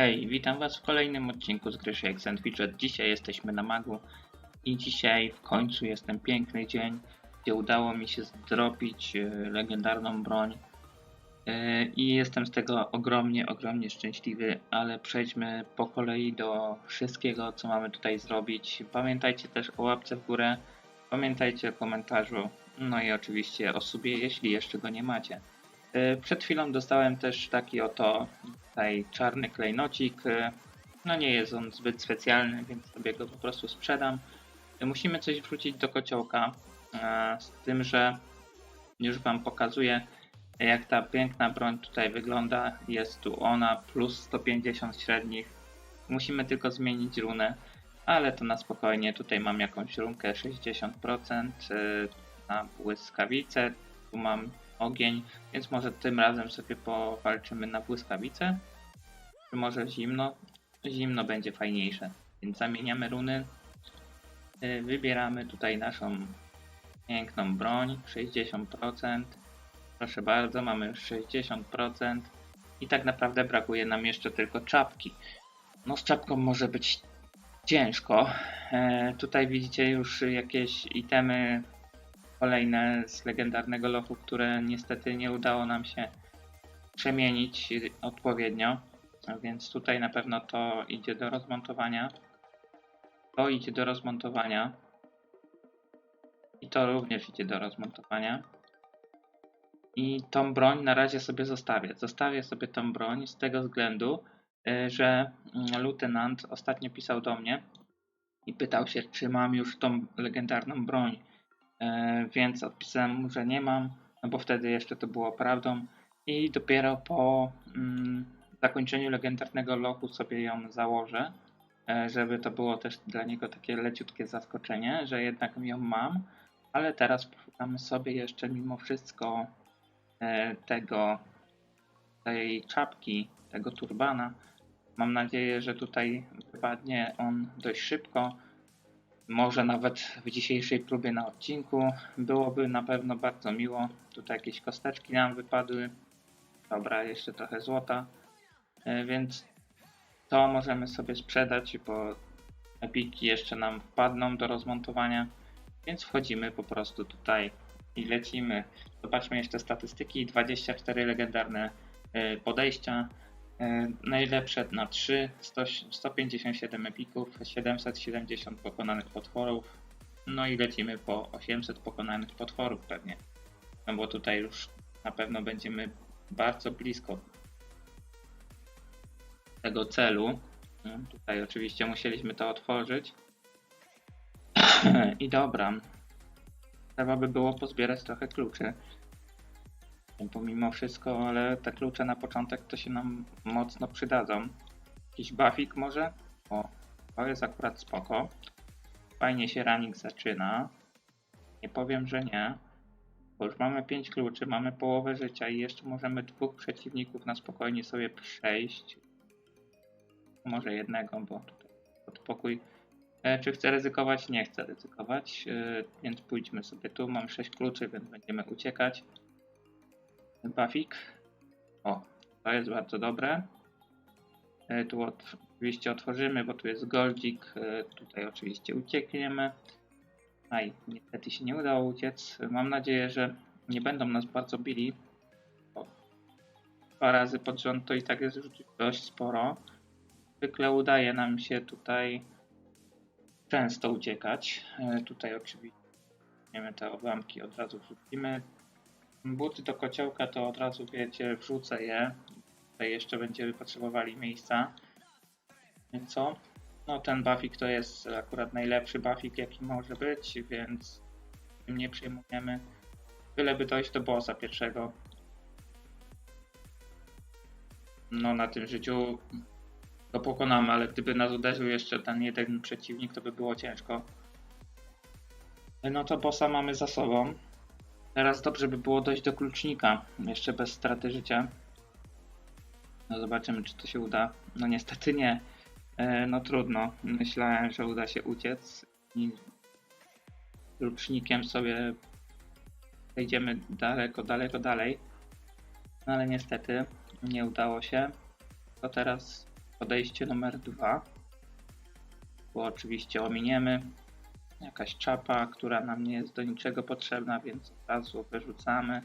Hej, witam Was w kolejnym odcinku z gry Shakes and Widget. Dzisiaj jesteśmy na Magu i dzisiaj w końcu jest ten piękny dzień, gdzie udało mi się zdrobić e, legendarną broń E, i jestem z tego ogromnie, ogromnie szczęśliwy, ale przejdźmy po kolei do wszystkiego, co mamy tutaj zrobić. Pamiętajcie też o łapce w górę, pamiętajcie o komentarzu, no i oczywiście o subie, jeśli jeszcze go nie macie. E, Przed chwilą dostałem też taki oto tutaj czarny klejnocik. E, No nie jest on zbyt specjalny, więc sobie go po prostu sprzedam. E, Musimy coś wrzucić do kociołka, z tym, że już Wam pokazuję jak ta piękna broń tutaj wygląda. Jest tu ona plus 150 średnich. Musimy tylko zmienić runę, ale to na spokojnie. Tutaj mam jakąś runkę 60% e, na błyskawicę. Tu mam ogień, więc może tym razem sobie powalczymy na błyskawicę. Czy może zimno? Zimno będzie fajniejsze. Więc zamieniamy runy. Y, Wybieramy tutaj naszą piękną broń. 60%. Proszę bardzo, mamy już 60%. I tak naprawdę brakuje nam jeszcze tylko czapki. No z czapką może być ciężko. E, tutaj widzicie już jakieś itemy kolejne z legendarnego lochu, które niestety nie udało nam się przemienić odpowiednio. Więc tutaj na pewno to idzie do rozmontowania. To idzie do rozmontowania. I to również idzie do rozmontowania. I tą broń na razie sobie zostawię. Zostawię sobie tą broń z tego względu, y, że mm, lutenant ostatnio pisał do mnie i pytał się, czy mam już tą legendarną broń. E, więc odpisałem mu, że nie mam, no bo wtedy jeszcze to było prawdą. I dopiero po mm, zakończeniu legendarnego lochu sobie ją założę, e, żeby to było też dla niego takie leciutkie zaskoczenie, że jednak ją mam. Ale teraz poszukamy sobie jeszcze mimo wszystko e, tego, tej czapki, tego turbana. Mam nadzieję, że tutaj wypadnie on dość szybko. Może nawet w dzisiejszej próbie na odcinku. Byłoby na pewno bardzo miło. Tutaj jakieś kosteczki nam wypadły. Dobra, jeszcze trochę złota. E, Więc to możemy sobie sprzedać, bo epiki jeszcze nam wpadną do rozmontowania. Więc wchodzimy po prostu tutaj i lecimy. Zobaczmy jeszcze statystyki. 24 legendarne e, podejścia. E, Najlepsze na 3, 100, 157 epików, 770 pokonanych potworów. No i lecimy po 800 pokonanych potworów pewnie. No bo tutaj już na pewno będziemy bardzo blisko tego celu. No, Tutaj oczywiście musieliśmy to otworzyć. I dobra. Trzeba by było pozbierać trochę kluczy. Pomimo wszystko, ale te klucze na początek to się nam mocno przydadzą. Jakiś buffik może? O, to jest akurat spoko. Fajnie się ranik zaczyna. Nie powiem, że nie. Bo już mamy 5 kluczy, mamy połowę życia i jeszcze możemy dwóch przeciwników na spokojnie sobie przejść. Może jednego, bo tutaj pod pokój. E, czy chcę ryzykować? Nie chcę ryzykować, e, więc pójdźmy sobie tu. Mam 6 kluczy, więc będziemy uciekać. Buffik. O, to jest bardzo dobre. E, Tu oczywiście otworzymy, bo tu jest goldzik. E, Tutaj oczywiście uciekniemy. Aj, niestety się nie udało uciec. Mam nadzieję, że nie będą nas bardzo bili. O, dwa razy pod rząd to i tak jest już dość sporo. Zwykle udaje nam się tutaj często uciekać. E, Tutaj oczywiście te odłamki od razu wrzucimy. Buty do kociołka to od razu wiecie, wrzucę je. Tutaj jeszcze będziemy potrzebowali miejsca. Co? No ten buffik to jest akurat najlepszy buffik jaki może być, więc tym nie przyjmujemy. Byleby dojść do bossa pierwszego. No na tym życiu go pokonamy, ale gdyby nas uderzył jeszcze ten jeden przeciwnik, to by było ciężko. No to bossa mamy za sobą. Teraz dobrze by było dojść do klucznika, jeszcze bez straty życia. No zobaczymy, czy to się uda. No niestety nie. E, no trudno. Myślałem, że uda się uciec i klucznikiem sobie przejdziemy daleko, daleko dalej. No ale niestety nie udało się. To teraz podejście numer dwa. Bo oczywiście ominiemy. Jakaś czapa, która nam nie jest do niczego potrzebna, więc od razu wyrzucamy.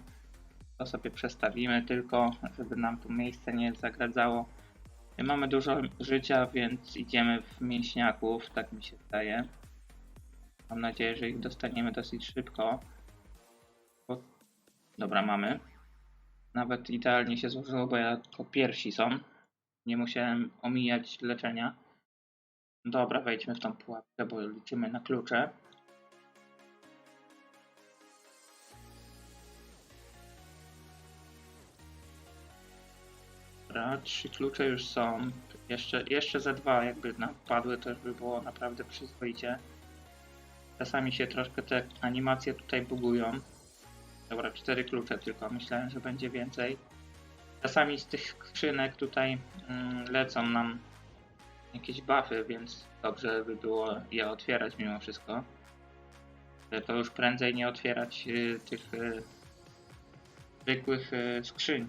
To sobie przestawimy tylko, żeby nam tu miejsce nie zagradzało. Mamy dużo życia, więc idziemy w mięśniaków, tak mi się wydaje. Mam nadzieję, że ich dostaniemy dosyć szybko. Bo... Dobra, mamy. Nawet idealnie się złożyło, bo jako piersi są. Nie musiałem omijać leczenia. Dobra, wejdźmy w tą pułapkę, bo liczymy na klucze. Dobra, trzy klucze już są. Jeszcze, jeszcze ze dwa jakby padły, to już by było naprawdę przyzwoicie. Czasami się troszkę te animacje tutaj bugują. Dobra, cztery klucze tylko. Myślałem, że będzie więcej. Czasami z tych skrzynek tutaj mm, lecą nam jakieś buffy, więc dobrze by było je otwierać mimo wszystko. To już prędzej nie otwierać y, tych y, zwykłych y, skrzyń,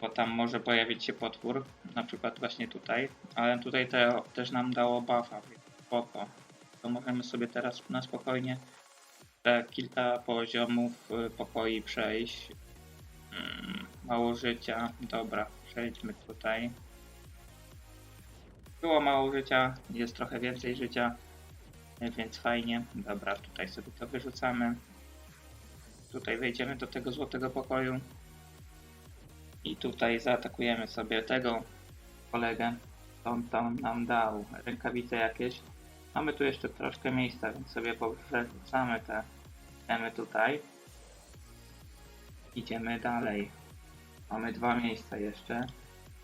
bo tam może pojawić się potwór, na przykład właśnie tutaj, ale tutaj to też nam dało buffa, więc spoko. To możemy sobie teraz na spokojnie te kilka poziomów pokoi przejść. Mm, Mało życia, dobra, przejdźmy tutaj. Było mało życia, jest trochę więcej życia, y, więc fajnie. Dobra, tutaj sobie to wyrzucamy. Tutaj wejdziemy do tego złotego pokoju. I tutaj zaatakujemy sobie tego kolegę. On tam nam dał rękawice jakieś. Mamy tu jeszcze troszkę miejsca, więc sobie powrzucamy te temy tutaj. Idziemy dalej. Mamy dwa miejsca jeszcze.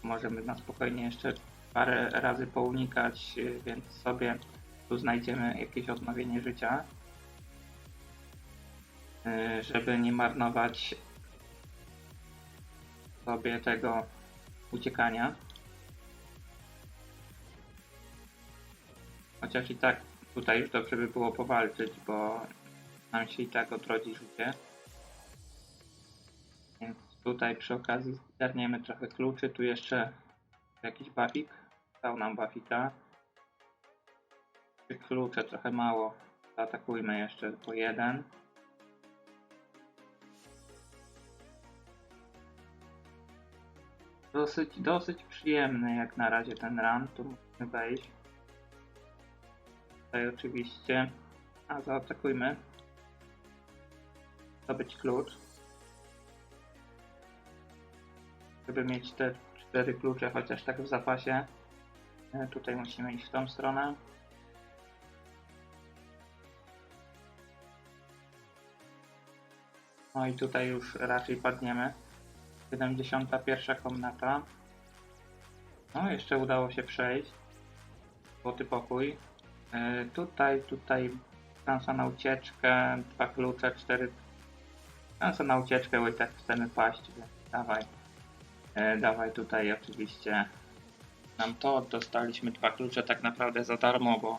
Możemy na spokojnie jeszcze parę razy pounikać, y, więc sobie tu znajdziemy jakieś odnowienie życia. Y, Żeby nie marnować sobie tego uciekania. Chociaż i tak tutaj już dobrze by było powalczyć, bo nam się i tak odrodzi życie. Więc tutaj przy okazji zgarniemy trochę kluczy. Tu jeszcze jakiś buffik. Dał nam buffika. Tych klucze trochę mało. Zaatakujmy jeszcze po jeden. Dosyć, dosyć przyjemny jak na razie ten run. Tu musimy wejść. Tutaj oczywiście. A zaatakujmy. Zdobyć klucz. Żeby mieć te cztery klucze chociaż tak w zapasie. E, Tutaj musimy iść w tą stronę. No i tutaj już raczej padniemy. 71 komnata. No, jeszcze udało się przejść. Złoty pokój. E, tutaj, tutaj szansa na ucieczkę, dwa klucze, cztery. Szansa na ucieczkę, bo i tak chcemy paść, dawaj. E, dawaj tutaj oczywiście nam to. Dostaliśmy dwa klucze tak naprawdę za darmo, bo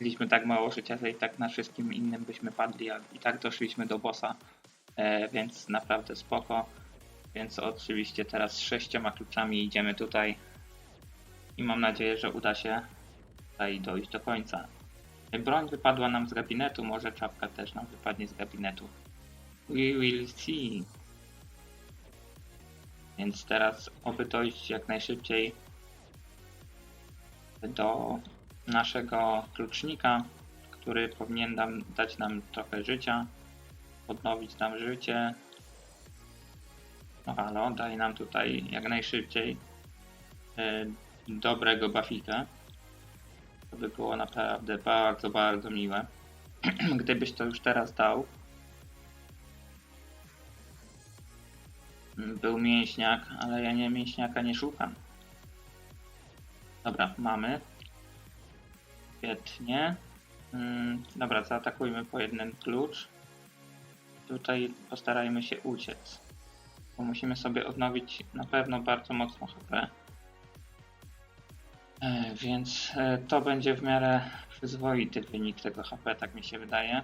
mieliśmy tak mało życia, że i tak na wszystkim innym byśmy padli, a i tak doszliśmy do bossa. E, więc naprawdę spoko. Więc oczywiście teraz z sześcioma kluczami idziemy tutaj i mam nadzieję, że uda się tutaj dojść do końca. Broń wypadła nam z gabinetu, może czapka też nam wypadnie z gabinetu. We will see. Więc teraz oby dojść jak najszybciej do naszego klucznika, który powinien nam, dać nam trochę życia, odnowić nam życie. No halo, daj nam tutaj jak najszybciej e, dobrego buffika. To by było naprawdę bardzo, bardzo miłe. Gdybyś to już teraz dał. Był mięśniak, ale ja nie mięśniaka nie szukam. Dobra, mamy. Świetnie. Mm, Dobra, zaatakujmy po jeden klucz. Tutaj postarajmy się uciec. Bo musimy sobie odnowić na pewno bardzo mocno HP. E, Więc e, to będzie w miarę przyzwoity wynik tego HP, tak mi się wydaje.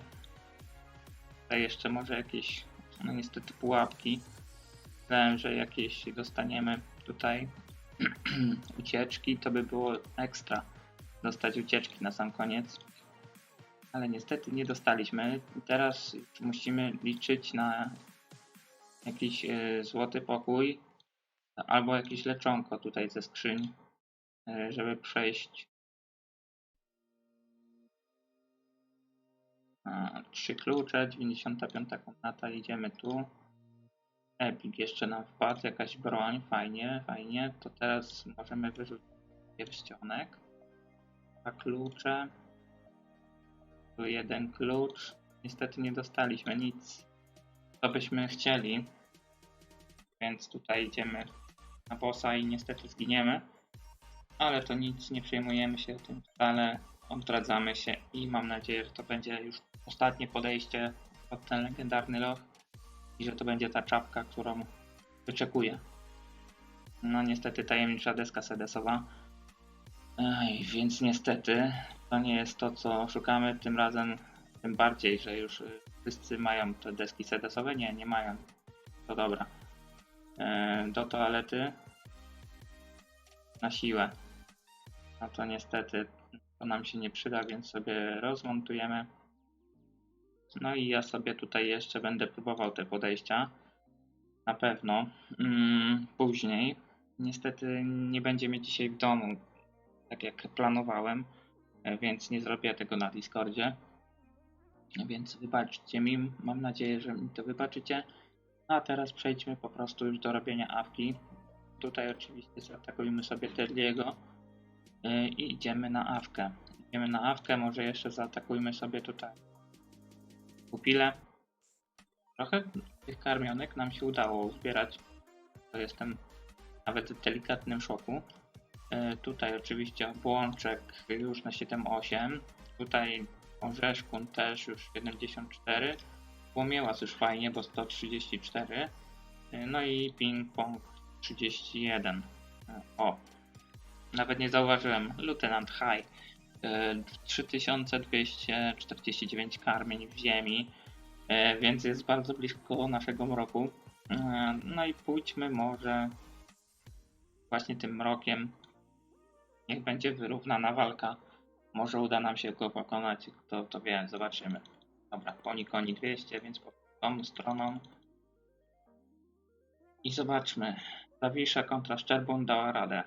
Tutaj jeszcze może jakieś, no niestety pułapki. Myślałem, że jakieś dostaniemy tutaj ucieczki, to by było ekstra dostać ucieczki na sam koniec. Ale niestety nie dostaliśmy. Teraz musimy liczyć na jakiś e, złoty pokój albo jakieś leczonko tutaj ze skrzyń, e, żeby przejść. A, trzy klucze, 95 komnata, idziemy tu. Epic jeszcze nam wpadł, jakaś broń, fajnie, fajnie. To teraz możemy wyrzucić pierścionek. Dwa klucze. Tu jeden klucz. Niestety nie dostaliśmy nic, co byśmy chcieli. Więc tutaj idziemy na bossa i niestety zginiemy. Ale to nic, nie przejmujemy się tym wcale. Odradzamy się i mam nadzieję, że to będzie już ostatnie podejście pod ten legendarny loch i że to będzie ta czapka, którą wyczekuję. No niestety tajemnicza deska sedesowa. Ej, więc niestety to nie jest to, co szukamy tym razem. Tym bardziej, że już y, wszyscy mają te deski sedesowe. Nie, nie mają. To dobra. E, do toalety na siłę. No to niestety to nam się nie przyda, więc sobie rozmontujemy. No i ja sobie tutaj jeszcze będę próbował te podejścia. Na pewno. Mm, później. Niestety nie będzie mnie dzisiaj w domu, tak jak planowałem, e, więc nie zrobię tego na Discordzie. Więc wybaczcie mi. Mam nadzieję, że mi to wybaczycie. A teraz przejdźmy po prostu już do robienia awki. Tutaj oczywiście zaatakujemy sobie Terliego e, i idziemy na awkę. Idziemy na awkę, może jeszcze zaatakujmy sobie tutaj pupile. Trochę tych karmionek nam się udało zbierać. To jestem nawet w delikatnym szoku. E, tutaj oczywiście obłączek już na 7,8. Tutaj orzeszkun też już 74. Płomiełas już fajnie, bo 134. E, no i ping-pong 31. E, o, nawet nie zauważyłem. Lieutenant High. E, 3249 karmień w ziemi, e, więc jest bardzo blisko naszego mroku. E, No i pójdźmy może właśnie tym mrokiem. Niech będzie wyrównana walka. Może uda nam się go pokonać, kto to wie, zobaczymy. Dobra, poni koni 200, więc po tą stroną. I zobaczmy. Zawisza kontra Szczerbun dała radę.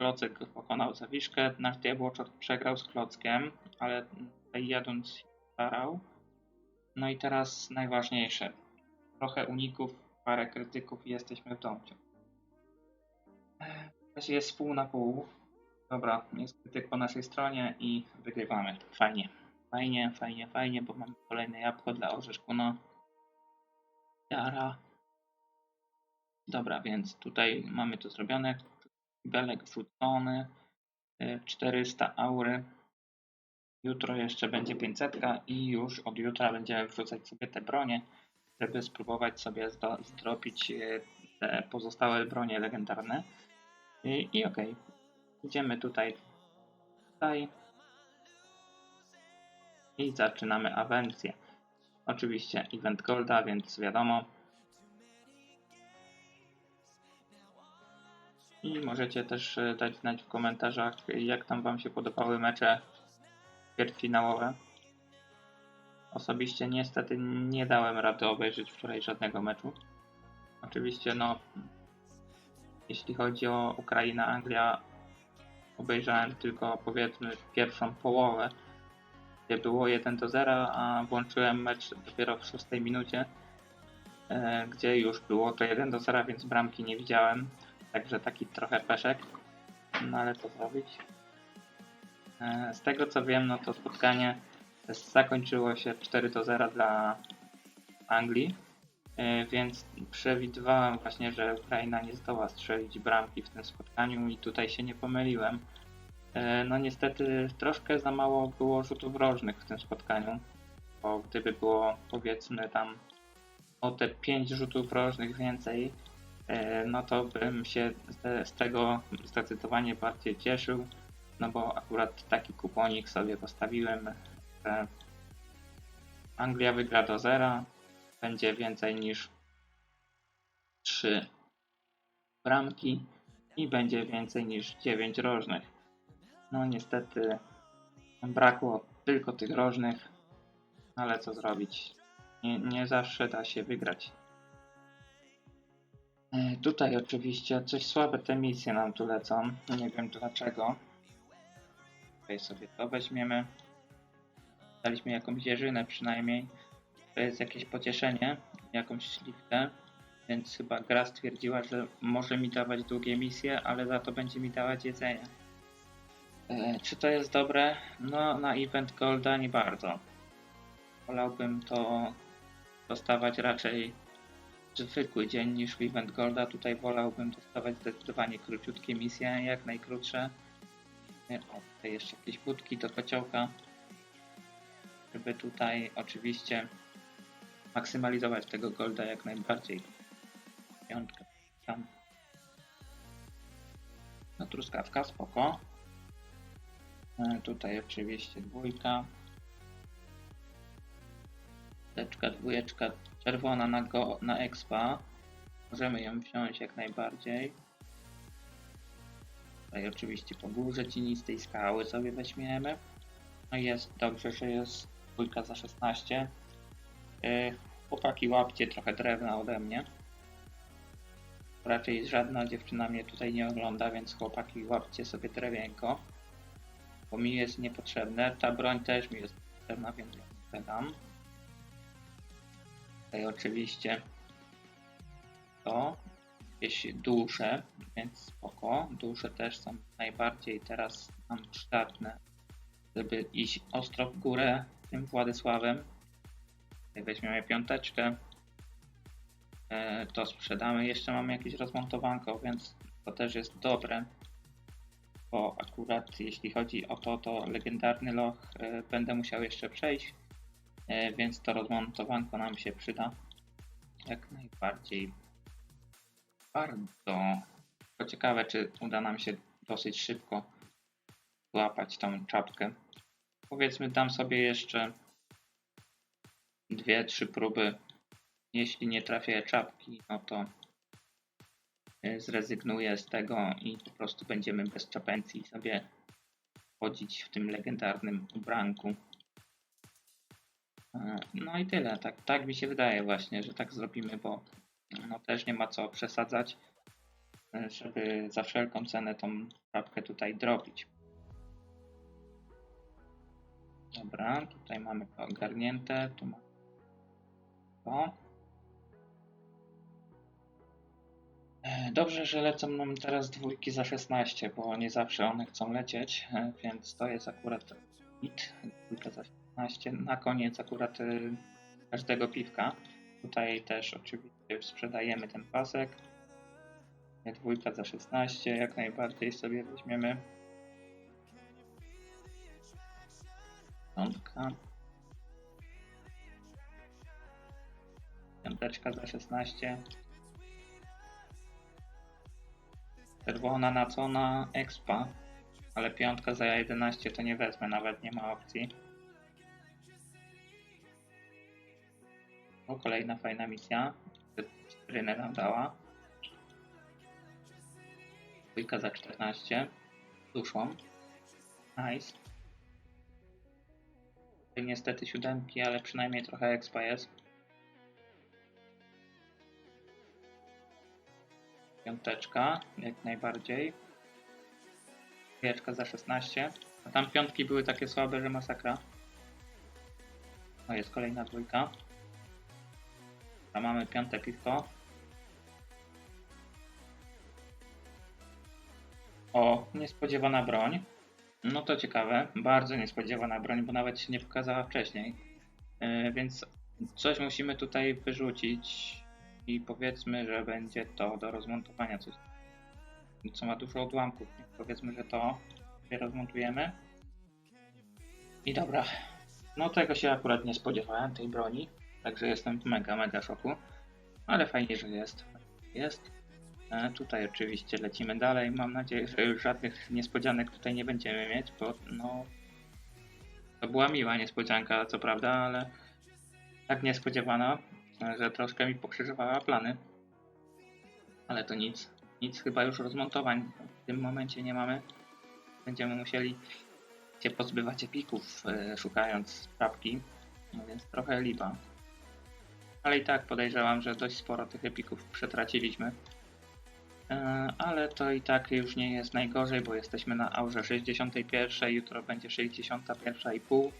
Klocek pokonał Zawiszkę, nasz Diabłoczor przegrał z Klockiem, ale jadąc starał. No i teraz najważniejsze. Trochę uników, parę krytyków i jesteśmy w domcie. Jest pół na pół. Dobra, jest krytyk po naszej stronie i wygrywamy. Fajnie. Fajnie, fajnie, fajnie, bo mamy kolejne jabłko dla orzeszkuna. Jara. Dobra, więc tutaj mamy to zrobione. Belek wrzucony. y, 400 aury. Jutro jeszcze będzie 500 i już od jutra będziemy wrzucać sobie te bronie, żeby spróbować sobie zdropić y, te pozostałe bronie legendarne. I, i okej. Idziemy tutaj. Tutaj. I zaczynamy awencję. Oczywiście event golda, więc wiadomo. I możecie też e, dać znać w komentarzach, jak tam Wam się podobały mecze ćwierćfinałowe. Osobiście niestety nie dałem rady obejrzeć wczoraj żadnego meczu. Oczywiście, no, jeśli chodzi o Ukrainę, Anglia, obejrzałem tylko powiedzmy pierwszą połowę, gdzie było 1 do 0, a włączyłem mecz dopiero w 6 minucie, e, gdzie już było to 1 do 0, więc bramki nie widziałem. Także taki trochę peszek. No ale co zrobić? E, Z tego co wiem, no to spotkanie zakończyło się 4 do 0 dla Anglii. E, Więc przewidywałem właśnie, że Ukraina nie zdoła strzelić bramki w tym spotkaniu i tutaj się nie pomyliłem. E, No niestety troszkę za mało było rzutów rożnych w tym spotkaniu, bo gdyby było powiedzmy tam o te 5 rzutów rożnych więcej, no to bym się z, z tego zdecydowanie bardziej cieszył, no bo akurat taki kuponik sobie postawiłem, że Anglia wygra do zera, będzie więcej niż 3 bramki i będzie więcej niż 9 rożnych. No niestety brakło tylko tych rożnych, ale co zrobić? Nie, nie zawsze da się wygrać. E, Tutaj oczywiście coś słabe te misje nam tu lecą. Nie wiem dlaczego. Tutaj sobie to weźmiemy. Daliśmy jakąś jeżynę przynajmniej. To jest jakieś pocieszenie, jakąś śliwkę. Więc chyba gra stwierdziła, że może mi dawać długie misje, ale za to będzie mi dawać jedzenie. E, czy to jest dobre? No, na event Golda nie bardzo. Wolałbym to dostawać raczej zwykły dzień niż w event Golda. Tutaj wolałbym dostawać zdecydowanie króciutkie misje, jak najkrótsze. E, O, tutaj jeszcze jakieś budki do kociołka. Żeby tutaj oczywiście maksymalizować tego Golda jak najbardziej. Piątka tam. No truskawka, spoko. E, Tutaj oczywiście dwójka. Teczka, dwójeczka, czerwona na, go, na expa. Możemy ją wziąć jak najbardziej. Tutaj oczywiście po górze cienistej skały sobie weźmiemy. No jest dobrze, że jest dwójka za 16. Yy, chłopaki łapcie trochę drewna ode mnie. Raczej żadna dziewczyna mnie tutaj nie ogląda, więc chłopaki łapcie sobie drewienko. Bo mi jest niepotrzebne. Ta broń też mi jest potrzebna, więc ją sprzedam. Tutaj oczywiście to jakieś dusze, więc spoko. Dusze też są najbardziej teraz nam przydatne, żeby iść ostro w górę tym Władysławem. Weźmiemy piąteczkę. E, To sprzedamy. Jeszcze mamy jakieś rozmontowanko, więc to też jest dobre. Bo akurat jeśli chodzi o to, to legendarny loch e, będę musiał jeszcze przejść. E, więc to rozmontowanko nam się przyda. Jak najbardziej. Bardzo. To ciekawe, czy uda nam się dosyć szybko złapać tą czapkę. Powiedzmy, dam sobie jeszcze dwie, trzy próby. Jeśli nie trafię czapki, no to e, zrezygnuję z tego i po prostu będziemy bez czapencji sobie chodzić w tym legendarnym ubranku. E, No i tyle. Tak, tak mi się wydaje właśnie, że tak zrobimy, bo no też nie ma co przesadzać, e, żeby za wszelką cenę tą czapkę tutaj drobić. Dobra, tutaj mamy to ogarnięte, tu mamy to. E, Dobrze, że lecą nam teraz dwójki za 16, bo nie zawsze one chcą lecieć, więc to jest akurat. Dwójka za 16. Na koniec akurat y, każdego piwka. Tutaj też oczywiście sprzedajemy ten pasek. Dwójka za 16, jak najbardziej sobie weźmiemy. Piątka. Piąteczka za 16. Czerwona nacona expa, ale piątka za 11 to nie wezmę, nawet nie ma opcji. Kolejna fajna misja. Rynę nam dała. Dwójka za 14. Duszą. Nice. Niestety siódemki, ale przynajmniej trochę expa jest. Piąteczka, jak najbardziej. Dwójeczka za 16. A tam piątki były takie słabe, że masakra. O, jest kolejna dwójka. A mamy piąte piwko. O, niespodziewana broń. No to ciekawe, bardzo niespodziewana broń, bo nawet się nie pokazała wcześniej. Yy, więc coś musimy tutaj wyrzucić i powiedzmy, że będzie to do rozmontowania coś, co ma dużo odłamków. Powiedzmy, że to sobie rozmontujemy. I dobra, no tego się akurat nie spodziewałem, tej broni. Także jestem mega, mega szoku. Ale fajnie, że jest. Jest. E, tutaj oczywiście lecimy dalej. Mam nadzieję, że już żadnych niespodzianek tutaj nie będziemy mieć, bo no... To była miła niespodzianka, co prawda, ale tak niespodziewana, że troszkę mi pokrzyżowała plany. Ale to nic. Nic chyba już rozmontowań w tym momencie nie mamy. Będziemy musieli się pozbywać epików, e, szukając czapki, no więc trochę lipa. Ale i tak podejrzewam, że dość sporo tych epików przetraciliśmy. E, Ale to i tak już nie jest najgorzej, bo jesteśmy na aurze 61, jutro będzie 61,5,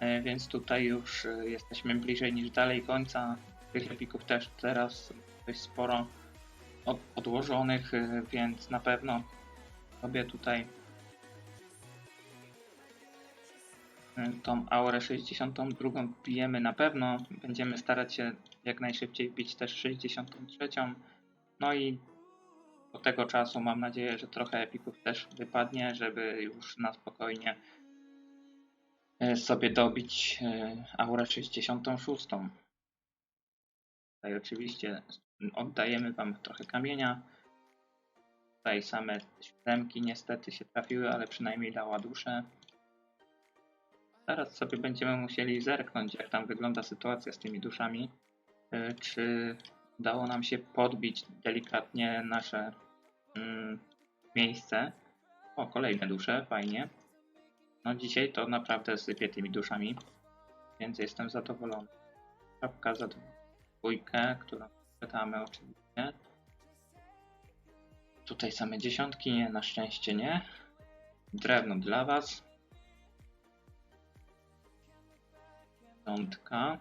e, więc tutaj już e, jesteśmy bliżej niż dalej końca. Tych epików też teraz dość sporo od, odłożonych, więc na pewno sobie tutaj tą aurę 62 bijemy na pewno. Będziemy starać się jak najszybciej bić też 63. No i do tego czasu mam nadzieję, że trochę epików też wypadnie, żeby już na spokojnie e, sobie dobić e, aurę 66. Tutaj oczywiście oddajemy Wam trochę kamienia. Tutaj same siódemki niestety się trafiły, ale przynajmniej dała duszę. Teraz sobie będziemy musieli zerknąć, jak tam wygląda sytuacja z tymi duszami. E, Czy udało nam się podbić delikatnie nasze mm, miejsce. O, kolejne dusze, fajnie. No dzisiaj to naprawdę sypie tymi duszami, więc jestem zadowolony. Czapka za dwójkę, którą pytamy oczywiście. Tutaj same dziesiątki, nie, na szczęście nie. Drewno dla was. Piątka.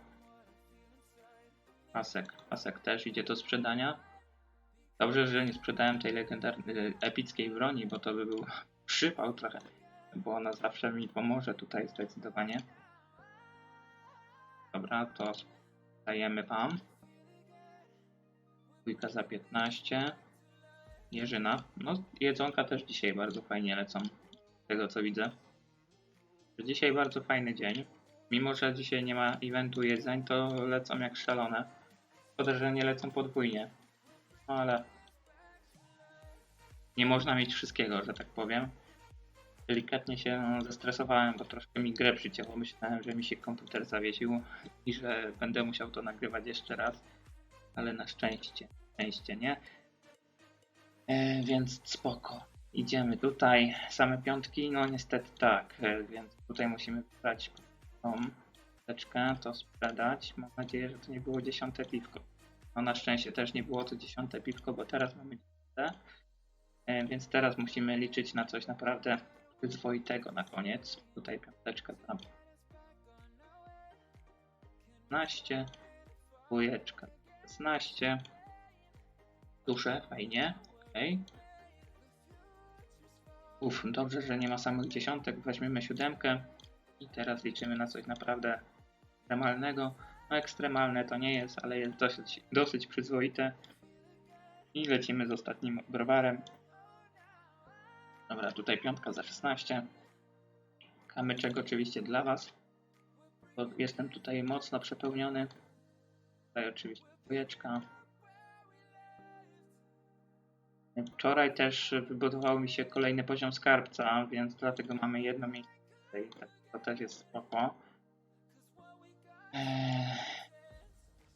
Pasek. Pasek też idzie do sprzedania. Dobrze, że nie sprzedałem tej legendarnej, epickiej broni, bo to by był przypał trochę. Bo ona zawsze mi pomoże tutaj zdecydowanie. Dobra, to dajemy wam. Dwójka za 15. Jerzyna. No, jedzonka też dzisiaj bardzo fajnie lecą. Z tego co widzę. Dzisiaj bardzo fajny dzień. Mimo, że dzisiaj nie ma eventu jedzeń, to lecą jak szalone. Szkoda, że nie lecą podwójnie. No ale nie można mieć wszystkiego, że tak powiem. Delikatnie się no, zestresowałem, bo troszkę mi grę przycięło. Myślałem, że mi się komputer zawiesił i że będę musiał to nagrywać jeszcze raz, ale na szczęście, szczęście nie. E, więc spoko. Idziemy tutaj. Same piątki? No niestety tak, e, więc tutaj musimy wybrać tą teczkę, to sprzedać. Mam nadzieję, że to nie było dziesiąte piwko. No na szczęście też nie było to dziesiąte piwko, bo teraz mamy dziesiąte. E, Więc teraz musimy liczyć na coś naprawdę przyzwoitego na koniec. Tutaj piąteczka tam. 15. Dwójeczka 16. Dusze, fajnie. Okej. Uf, dobrze, że nie ma samych dziesiątek. Weźmiemy siódemkę. I teraz liczymy na coś naprawdę ekstremalnego. No ekstremalne to nie jest, ale jest dosyć, dosyć przyzwoite. I lecimy z ostatnim browarem. Dobra, tutaj piątka za 16. Kamyczek oczywiście dla Was. Bo jestem tutaj mocno przepełniony. Tutaj oczywiście dwójeczka. Wczoraj też wybudował mi się kolejny poziom skarbca, więc dlatego mamy jedno miejsce tutaj. To też jest spoko. Eee,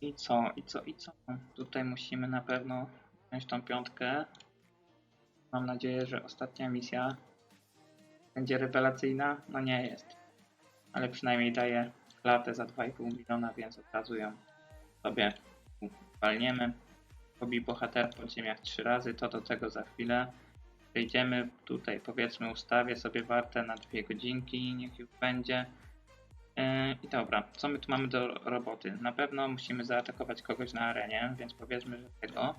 I co, i co, i co? Tutaj musimy na pewno wziąć tą piątkę. Mam nadzieję, że ostatnia misja będzie rewelacyjna. No nie jest. Ale przynajmniej daje klatę za 2,5 miliona, więc od razu ją sobie walniemy. Pobij bohater w podziemiach trzy razy, to do tego za chwilę. Przejdziemy tutaj, powiedzmy, ustawię sobie wartę na dwie godzinki, niech już będzie. Yy, I dobra, co my tu mamy do roboty? Na pewno musimy zaatakować kogoś na arenie, więc powiedzmy, że tego.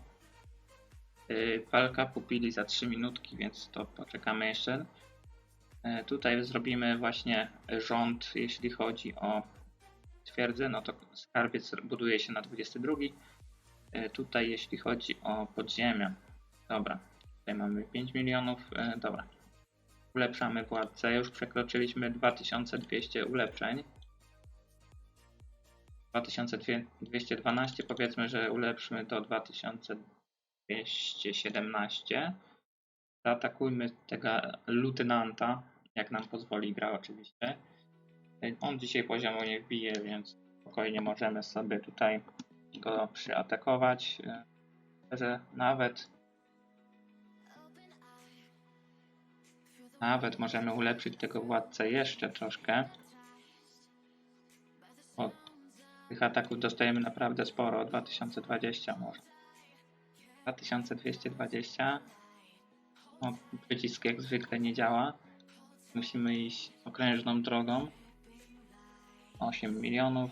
Yy, Walka pupili za 3 minutki, więc to poczekamy jeszcze. Yy, Tutaj zrobimy właśnie rząd, jeśli chodzi o twierdzę, no to skarbiec buduje się na 22. Yy, Tutaj jeśli chodzi o podziemia, dobra, tutaj mamy 5 milionów, yy, dobra. Ulepszamy władcę, już przekroczyliśmy 2200 ulepszeń. 2212 powiedzmy, że ulepszymy do 2217. Zaatakujmy tego lutenanta, jak nam pozwoli gra oczywiście. On dzisiaj poziomu nie wbije, więc spokojnie możemy sobie tutaj go przyatakować. Że nawet Nawet możemy ulepszyć tego władcę jeszcze troszkę. Bo tych ataków dostajemy naprawdę sporo. 2020 może. 2220. O, przycisk jak zwykle nie działa. Musimy iść okrężną drogą. 8 milionów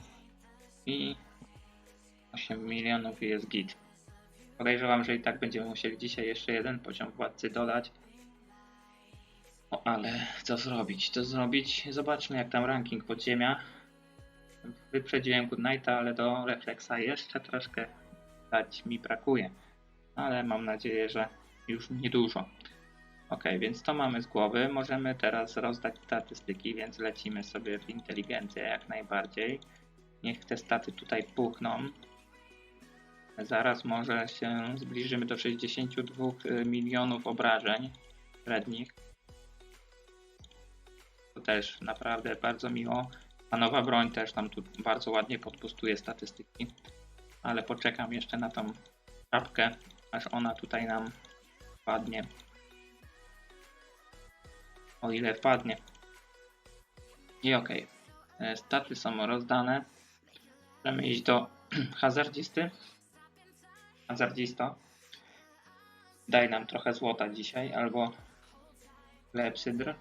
i 8 milionów jest git. Podejrzewam, że i tak będziemy musieli dzisiaj jeszcze jeden poziom władcy dodać. O, ale co zrobić? Co zrobić? Zobaczmy jak tam ranking podziemia. Wyprzedziłem Goodnighta, ale do Reflexa jeszcze troszkę dać mi brakuje. Ale mam nadzieję, że już niedużo. Ok, więc to mamy z głowy. Możemy teraz rozdać statystyki, więc lecimy sobie w inteligencję jak najbardziej. Niech te staty tutaj puchną. Zaraz może się zbliżymy do 62 milionów obrażeń średnich. To też naprawdę bardzo miło. A nowa broń też nam tu bardzo ładnie podpustuje statystyki. Ale poczekam jeszcze na tą czapkę, aż ona tutaj nam padnie. O ile wpadnie. I ok. Staty są rozdane. Możemy iść do hazardzisty. Hazardzisto. Daj nam trochę złota dzisiaj, albo klepsydr.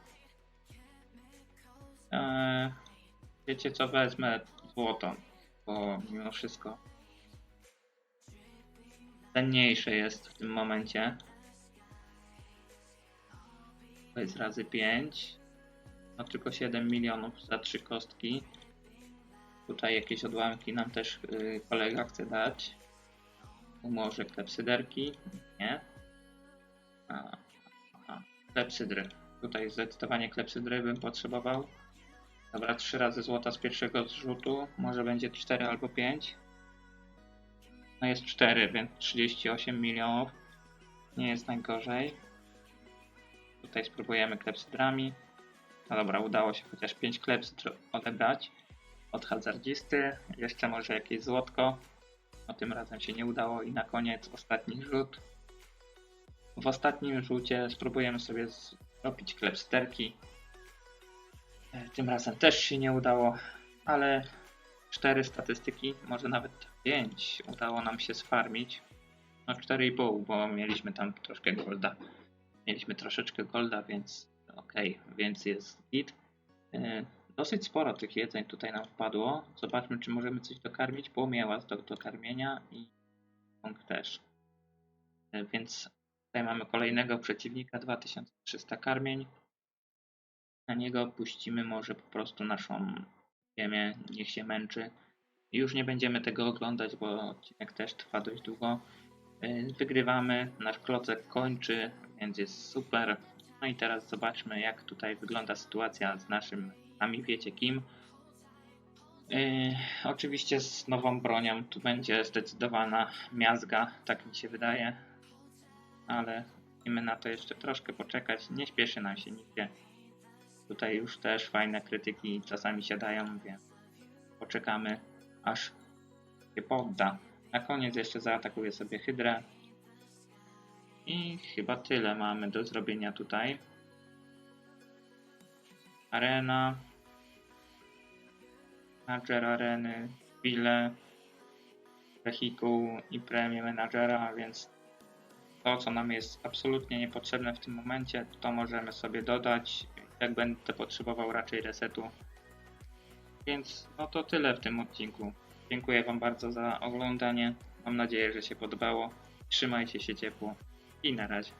Eee, wiecie co, wezmę złoto, bo mimo wszystko cenniejsze jest w tym momencie. To jest razy 5. No tylko 7 milionów za 3 kostki. Tutaj jakieś odłamki nam też yy, kolega chce dać. Może klepsyderki? Nie. A, aha. Klepsydry. Tutaj zdecydowanie klepsydry bym potrzebował. Dobra, 3 razy złota z pierwszego zrzutu. Może będzie 4 albo 5. No jest 4, więc 38 milionów. Nie jest najgorzej. Tutaj spróbujemy klepsydrami. No dobra, udało się chociaż 5 klepsydr odebrać od hazardzisty. Jeszcze może jakieś złotko. No tym razem się nie udało i na koniec ostatni rzut. W ostatnim rzucie spróbujemy sobie zrobić klepsterki. E, Tym razem też się nie udało, ale 4 statystyki, może nawet 5 udało nam się sfarmić. No 4,5, bo mieliśmy tam troszkę golda. Mieliśmy troszeczkę golda, więc ok, więc jest git. Yy, Dosyć sporo tych jedzeń tutaj nam wpadło. Zobaczmy, czy możemy coś dokarmić. Płomiełas do, do karmienia i punkt też. Yy, Więc tutaj mamy kolejnego przeciwnika, 2300 karmień. Na niego puścimy może po prostu naszą ziemię, niech się męczy. Już nie będziemy tego oglądać, bo odcinek też trwa dość długo. Yy, Wygrywamy, nasz klocek kończy, więc jest super. No i teraz zobaczmy, jak tutaj wygląda sytuacja z naszym, sami wiecie kim. Yy, oczywiście z nową bronią tu będzie zdecydowana miazga, tak mi się wydaje. Ale musimy na to jeszcze troszkę poczekać. Nie śpieszy nam się nigdzie. Tutaj już też fajne krytyki czasami siadają, więc poczekamy aż się podda. Na koniec jeszcze zaatakuję sobie hydrę. I chyba tyle mamy do zrobienia tutaj. Arena. Manager areny, bile, wehikuł i premię menadżera, więc to, co nam jest absolutnie niepotrzebne w tym momencie, to możemy sobie dodać. Jak będę potrzebował raczej resetu. Więc no to tyle w tym odcinku. Dziękuję Wam bardzo za oglądanie. Mam nadzieję, że się podobało. Trzymajcie się ciepło i na razie.